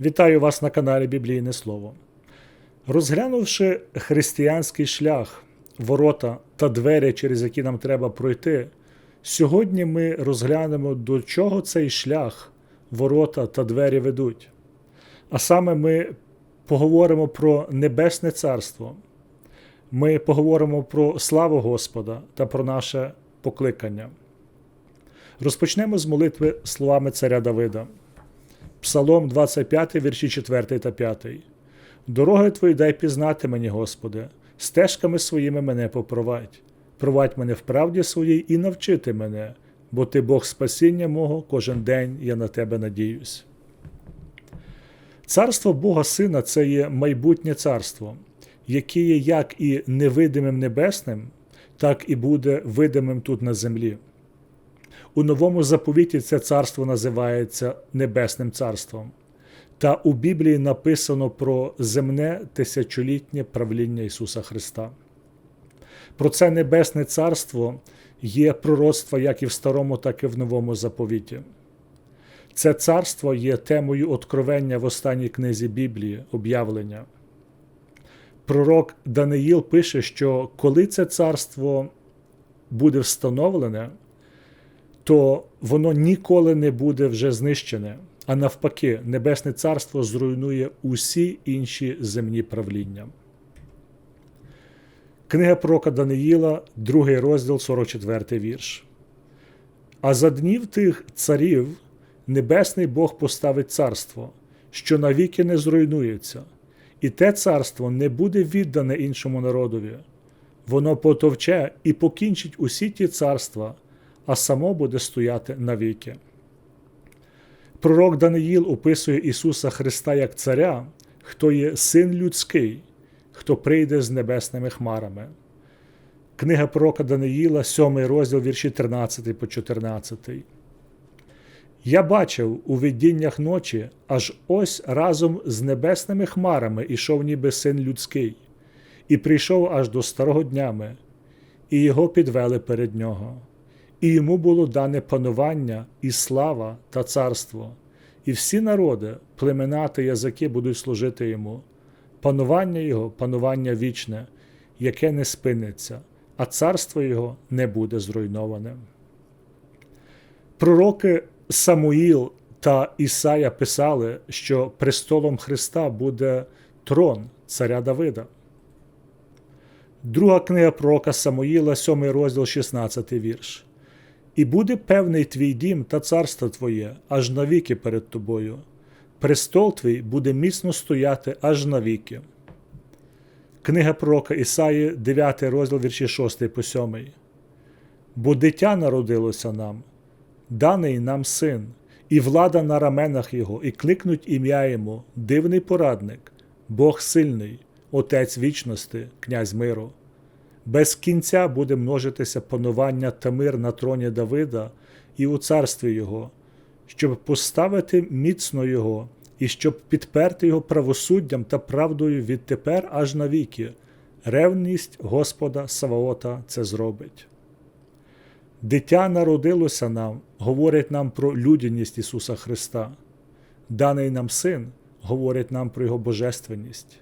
Вітаю вас на каналі Біблійне Слово. Розглянувши християнський шлях, ворота та двері, через які нам треба пройти, сьогодні ми розглянемо, до чого цей шлях, ворота та двері ведуть. А саме ми поговоримо про Небесне Царство, ми поговоримо про славу Господа та про наше покликання. Розпочнемо з молитви словами царя Давида. Псалом 25, вірші 4 та 5. Дороги твої дай пізнати мені, Господи, стежками своїми мене попровадь. Провадь мене в правді своїй і навчити мене, бо ти Бог спасіння мого, кожен день я на тебе надіюсь. Царство Бога Сина це є майбутнє царство, яке є як і невидимим небесним, так і буде видимим тут на землі. У новому заповіті це царство називається Небесним Царством. Та у Біблії написано про земне тисячолітнє правління Ісуса Христа. Про це Небесне Царство є пророцтво як і в старому, так і в новому заповіті. Це царство є темою откровення в останній книзі Біблії, об'явлення. Пророк Даниїл пише, що коли це царство буде встановлене, то воно ніколи не буде вже знищене, а навпаки, Небесне Царство зруйнує усі інші земні правління. Книга пророка Даниїла, другий розділ, 44 вірш. А за днів тих царів Небесний Бог поставить царство, що навіки не зруйнується, і те царство не буде віддане іншому народові. Воно потовче і покінчить усі ті царства а само буде стояти навіки. Пророк Даниїл описує Ісуса Христа як Царя, хто є син людський, хто прийде з небесними хмарами. Книга пророка Даниїла, 7 розділ вірші 13 по 14. Я бачив у видіннях ночі, аж ось разом з небесними хмарами ішов ніби син людський, і прийшов аж до старого днями, і його підвели перед нього і йому було дане панування, і слава та царство, і всі народи, племена та язики будуть служити йому. Панування Його панування вічне, яке не спиниться, а царство Його не буде зруйноване. Пророки Самуїл та Ісая писали, що престолом Христа буде трон царя Давида. Друга книга пророка Самуїла, 7 розділ, 16 вірш. І буде певний твій дім та царство твоє аж навіки перед тобою. Престол твій буде міцно стояти аж навіки. Книга пророка Ісаї, 9 розділ вірші 6 по 7. Бо дитя народилося нам, даний нам син, і влада на раменах Його, і кликнуть ім'я Йому, дивний порадник, Бог сильний, Отець вічності, Князь миру без кінця буде множитися панування та мир на троні Давида і у царстві Його, щоб поставити міцно Його і щоб підперти Його правосуддям та правдою відтепер аж навіки. Ревність Господа Саваота це зробить. Дитя народилося нам, говорить нам про людяність Ісуса Христа, даний нам Син говорить нам про Його божественність.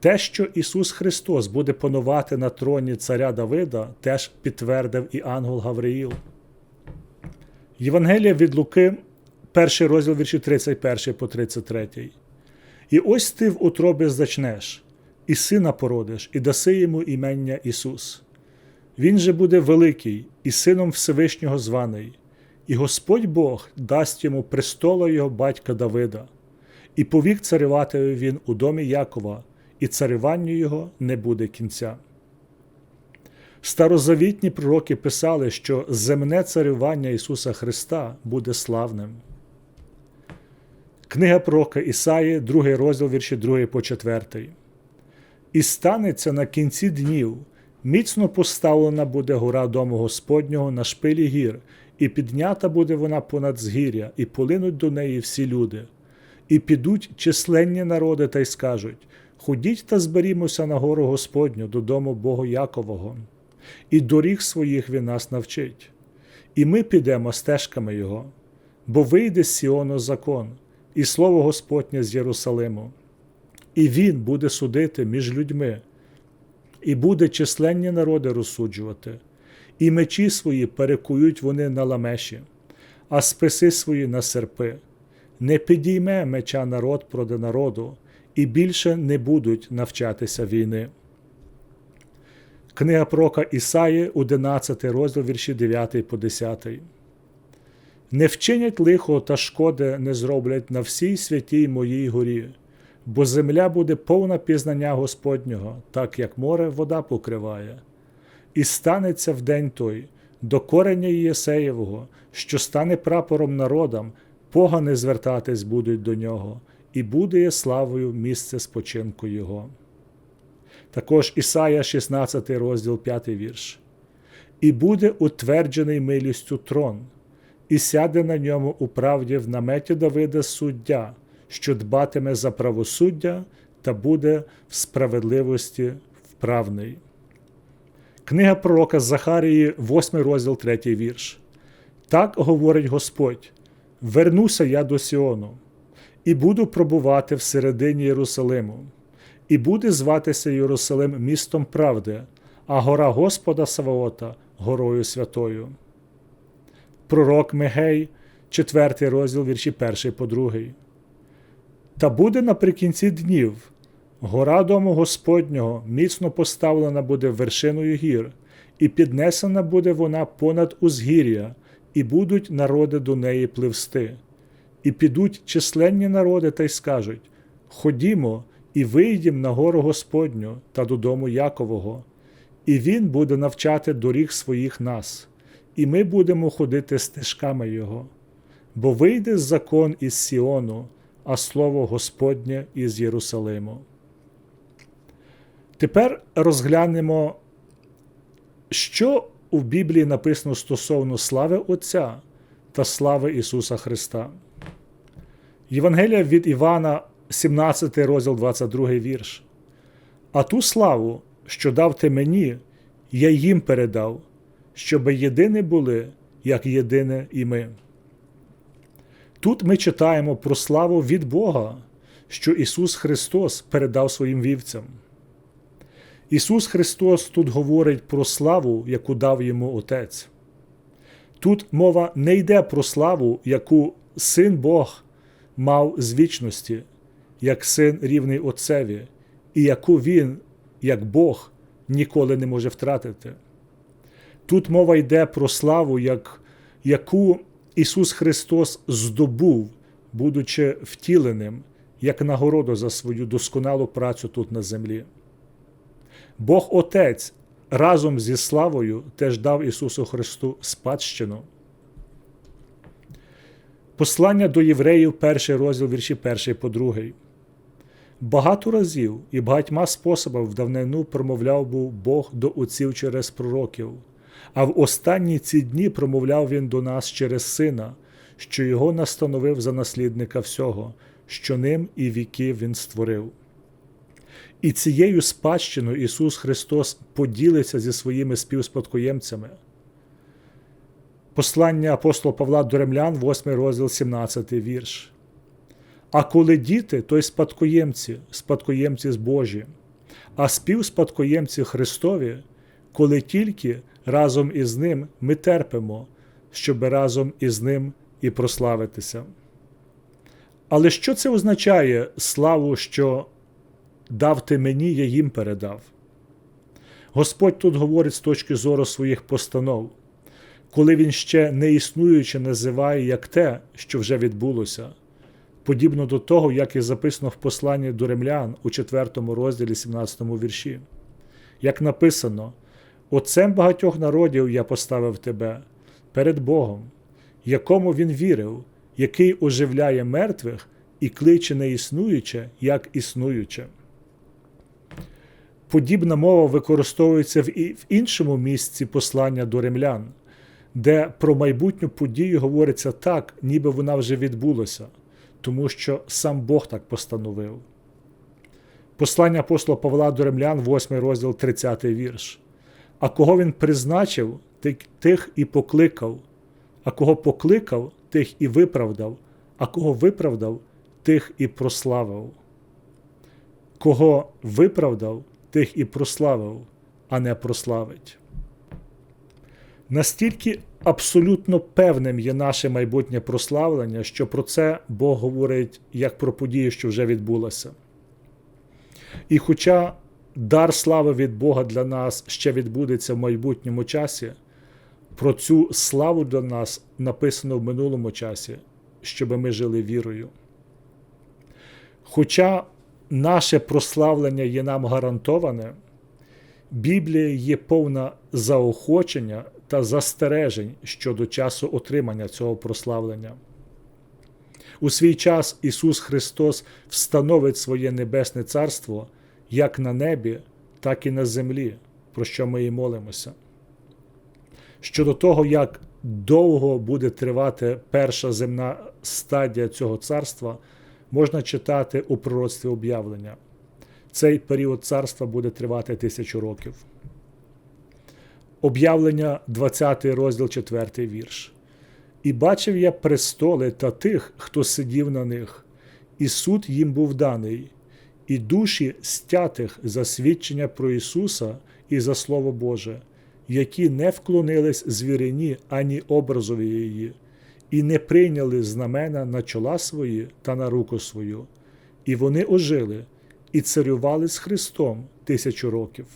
Те, що Ісус Христос буде панувати на троні царя Давида, теж підтвердив і ангел Гавриїл. Євангелія від Луки, перший розділ вірші 31 по 33. І ось ти в утробі зачнеш, і сина породиш, і даси йому імення Ісус. Він же буде великий і сином Всевишнього званий, і Господь Бог дасть йому престола його батька Давида, і повік царювати він у домі Якова і царюванню його не буде кінця. Старозавітні пророки писали, що земне царювання Ісуса Христа буде славним. Книга пророка Ісаї, 2 розділ вірші 2 по 4. І станеться на кінці днів, міцно поставлена буде гора дому Господнього на шпилі гір, і піднята буде вона понад згір'я, і полинуть до неї всі люди, і підуть численні народи та й скажуть Ходіть та зберімося на гору Господню додому Бога Якового, і доріг своїх він нас навчить, і ми підемо стежками Його, бо вийде з Сіону закон, і слово Господнє з Єрусалиму. І він буде судити між людьми, і буде численні народи розсуджувати, і мечі свої перекують вони на ламеші, а списи свої на серпи. Не підійме меча народ проти народу, і більше не будуть навчатися війни. Книга Прока Ісаї, 11 розділ вірші 9 по 10. Не вчинять лихо та шкоди не зроблять на всій святій моїй горі, бо земля буде повна пізнання Господнього, так як море вода покриває. І станеться в день той до кореня Єсеєвого, що стане прапором народам, погани звертатись будуть до нього, і буде славою місце спочинку Його. Також Ісая, 16 розділ 5 вірш. І буде утверджений милістю трон, і сяде на ньому у правді в наметі Давида суддя, що дбатиме за правосуддя та буде в справедливості вправний. Книга пророка Захарії, 8 розділ 3 вірш. Так говорить Господь: Вернуся я до Сіону, і буду пробувати всередині Єрусалиму, і буде зватися Єрусалим містом правди, а гора Господа Саваота горою святою. Пророк Мегей, 4 розділ вірші 1 по 2. Та буде наприкінці днів гора дому Господнього міцно поставлена буде вершиною гір, і піднесена буде вона понад узгір'я, і будуть народи до неї пливсти. І підуть численні народи та й скажуть Ходімо і вийдім на гору Господню та додому Якового, і Він буде навчати доріг своїх нас, і ми будемо ходити стежками Його. Бо вийде закон із Сіону, а слово Господнє із Єрусалиму. Тепер розглянемо, що у Біблії написано стосовно слави Отця та слави Ісуса Христа. Євангелія від Івана, 17 розділ 22 вірш. А ту славу, що дав ти мені, я їм передав, щоби єдині були, як єдине і ми. Тут ми читаємо про славу від Бога, що Ісус Христос передав своїм вівцям. Ісус Христос тут говорить про славу, яку дав йому Отець. Тут мова не йде про славу, яку Син Бог мав з вічності, як син рівний Отцеві, і яку Він, як Бог, ніколи не може втратити. Тут мова йде про славу, як, яку Ісус Христос здобув, будучи втіленим, як нагороду за свою досконалу працю тут на землі. Бог Отець разом зі славою теж дав Ісусу Христу спадщину. Послання до євреїв, перший розділ вірші перший по другий. Багато разів і багатьма способами в давнину промовляв був Бог до отців через пророків, а в останні ці дні промовляв Він до нас через Сина, що Його настановив за наслідника всього, що ним і віки Він створив. І цією спадщиною Ісус Христос поділиться зі своїми співспадкоємцями. Послання апостола Павла до Ремлян, 8 розділ 17 вірш. А коли діти, то й спадкоємці, спадкоємці з Божі, а співспадкоємці Христові, коли тільки разом із Ним ми терпимо, щоби разом із Ним і прославитися. Але що це означає славу, що дав ти мені, я їм передав? Господь тут говорить з точки зору своїх постанов, коли Він ще не існуючи називає як те, що вже відбулося подібно до того, як і записано в посланні до римлян у 4 розділі 17 вірші. Як написано: Отцем багатьох народів я поставив тебе перед Богом, якому він вірив, який оживляє мертвих і кличе неіснуюче, як існуюче. Подібна мова використовується в іншому місці послання до римлян, де про майбутню подію говориться так, ніби вона вже відбулася тому що сам Бог так постановив. Послання апостола Павла до Римлян, 8 розділ 30 вірш. А кого він призначив, тих і покликав, а кого покликав, тих і виправдав, а кого виправдав, тих і прославив. Кого виправдав, тих і прославив, а не прославить. Настільки абсолютно певним є наше майбутнє прославлення, що про це Бог говорить як про подію, що вже відбулася. І хоча дар слави від Бога для нас ще відбудеться в майбутньому часі, про цю славу для нас написано в минулому часі, щоб ми жили вірою. Хоча наше прославлення є нам гарантоване, Біблія є повна заохочення та застережень щодо часу отримання цього прославлення. У свій час Ісус Христос встановить своє Небесне Царство як на небі, так і на землі, про що ми і молимося. Щодо того, як довго буде тривати перша земна стадія цього царства, можна читати у пророцтві об'явлення. Цей період царства буде тривати тисячу років. Об'явлення 20 розділ 4 вірш. І бачив я престоли та тих, хто сидів на них, і суд їм був даний, і душі стятих за свідчення про Ісуса і за Слово Боже, які не вклонились звірині ані образові її, і не прийняли знамена на чола свої та на руку свою, і вони ожили і царювали з Христом тисячу років.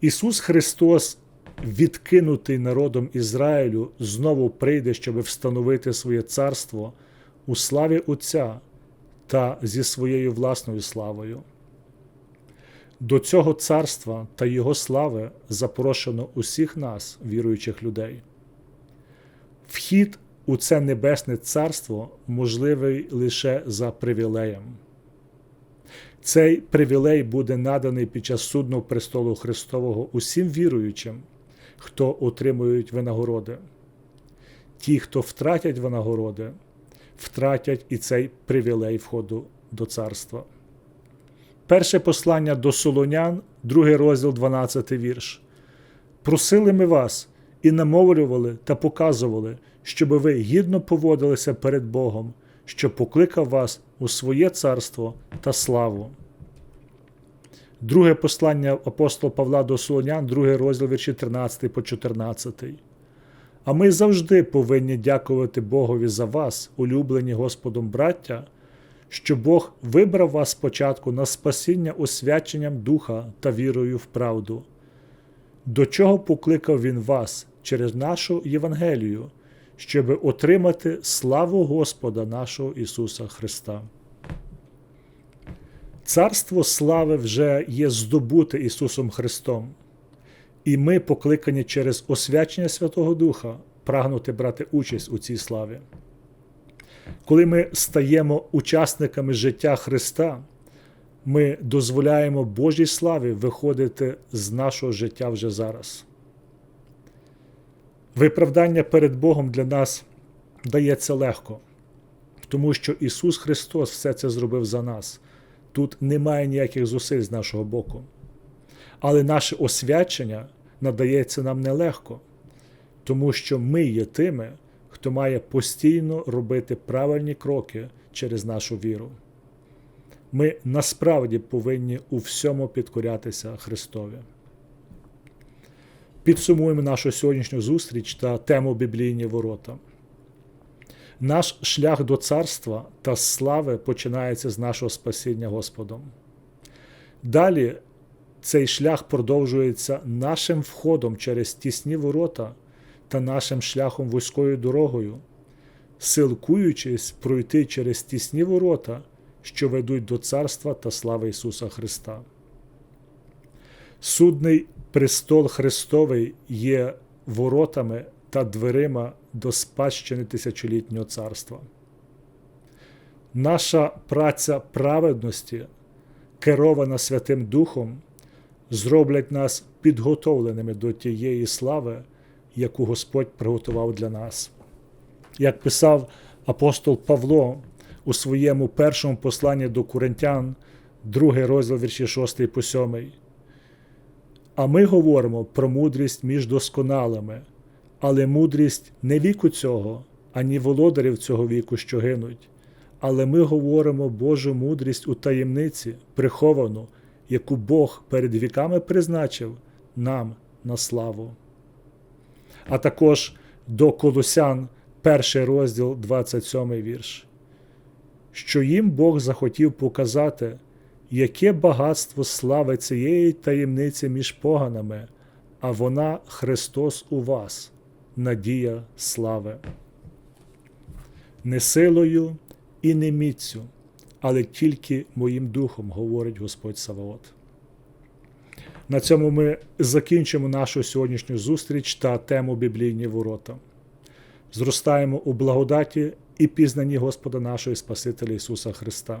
Ісус Христос, відкинутий народом Ізраїлю, знову прийде, щоб встановити своє царство у славі Отця та зі своєю власною славою. До цього царства та Його слави запрошено усіх нас, віруючих людей. Вхід у це небесне царство можливий лише за привілеєм. Цей привілей буде наданий під час судного престолу Христового усім віруючим, хто отримують винагороди. Ті, хто втратять винагороди, втратять і цей привілей входу до царства. Перше послання до Солонян, другий розділ, 12 вірш. Просили ми вас і намовлювали та показували, щоб ви гідно поводилися перед Богом, що покликав вас у своє царство та славу. Друге послання апостола Павла до Солонян, другий розділ вірші 13 по 14. А ми завжди повинні дякувати Богові за вас, улюблені Господом браття, що Бог вибрав вас спочатку на спасіння освяченням Духа та вірою в правду, до чого покликав Він вас через нашу Євангелію, щоб отримати славу Господа нашого Ісуса Христа. Царство слави вже є здобуте Ісусом Христом, і ми покликані через освячення Святого Духа прагнути брати участь у цій славі. Коли ми стаємо учасниками життя Христа, ми дозволяємо Божій славі виходити з нашого життя вже зараз. Виправдання перед Богом для нас дається легко, тому що Ісус Христос все це зробив за нас. Тут немає ніяких зусиль з нашого боку. Але наше освячення надається нам нелегко, тому що ми є тими, хто має постійно робити правильні кроки через нашу віру. Ми насправді повинні у всьому підкорятися Христові. Підсумуємо нашу сьогоднішню зустріч та тему біблійні ворота. Наш шлях до царства та слави починається з нашого спасіння Господом. Далі цей шлях продовжується нашим входом через тісні ворота та нашим шляхом вузькою дорогою, силкуючись пройти через тісні ворота, що ведуть до царства та слави Ісуса Христа. Судний престол Христовий є воротами та дверима до спадщини тисячолітнього царства. Наша праця праведності, керована Святим Духом, зроблять нас підготовленими до тієї слави, яку Господь приготував для нас. Як писав апостол Павло у своєму першому посланні до Коринтян, другий розділ вірші 6 по 7. А ми говоримо про мудрість між досконалими, але мудрість не віку цього, ані володарів цього віку, що гинуть, але ми говоримо Божу мудрість у таємниці, приховану, яку Бог перед віками призначив нам на славу. А також до Колосян, перший розділ, 27 вірш, що їм Бог захотів показати, яке багатство слави цієї таємниці між поганами, а вона Христос у вас, надія слави. Не силою і не міцю, але тільки моїм духом, говорить Господь Саваот. На цьому ми закінчимо нашу сьогоднішню зустріч та тему біблійні ворота. Зростаємо у благодаті і пізнанні Господа нашого і Спасителя Ісуса Христа.